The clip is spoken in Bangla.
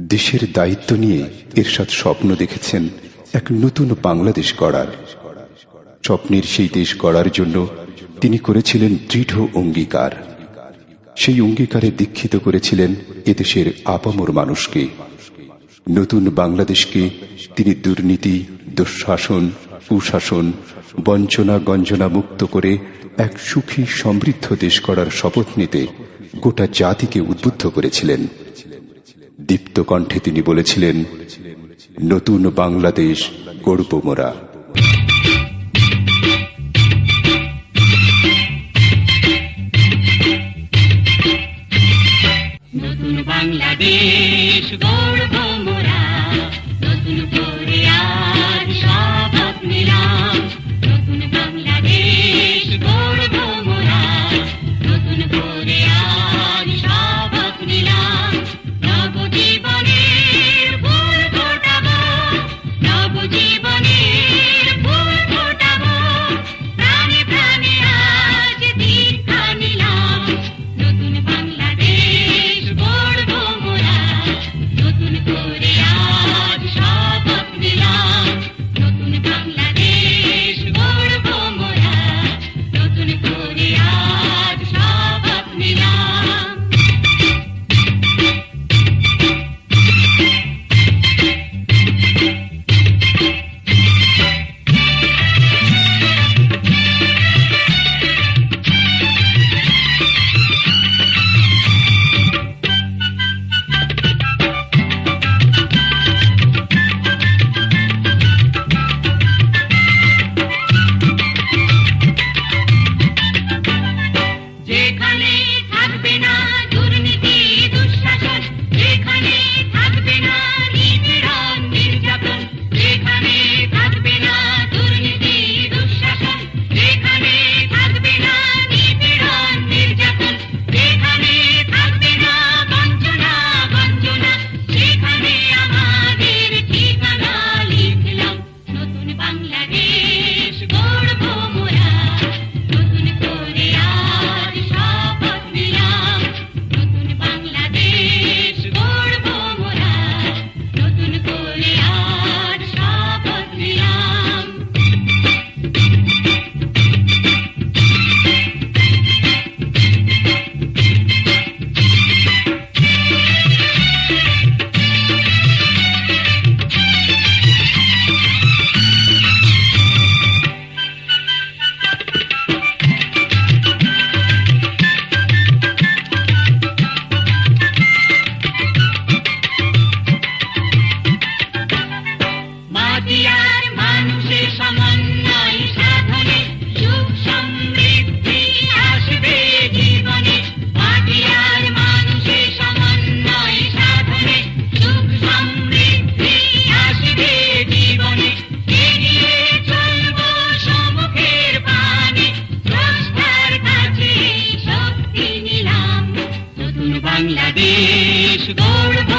দেশের দায়িত্ব নিয়ে এরশাদ স্বপ্ন দেখেছেন এক নতুন বাংলাদেশ গড়ার। স্বপ্নের সেই দেশ গড়ার জন্য তিনি করেছিলেন দৃঢ় অঙ্গীকার। সেই অঙ্গীকারে দীক্ষিত করেছিলেন এদেশের আপামর মানুষকে। নতুন বাংলাদেশকে তিনি দুর্নীতি, দুঃশাসন কুশাসন বঞ্চনা গঞ্জনা মুক্ত করে এক সুখী সমৃদ্ধ দেশ করার শপথ নিতে গোটা জাতিকে উদ্বুদ্ধ করেছিলেন। দীপ্ত কণ্ঠে তিনি বলেছিলেন নতুন বাংলাদেশ গড়ব মোরা। নতুন বাংলাদেশ গর্ব মোরা। She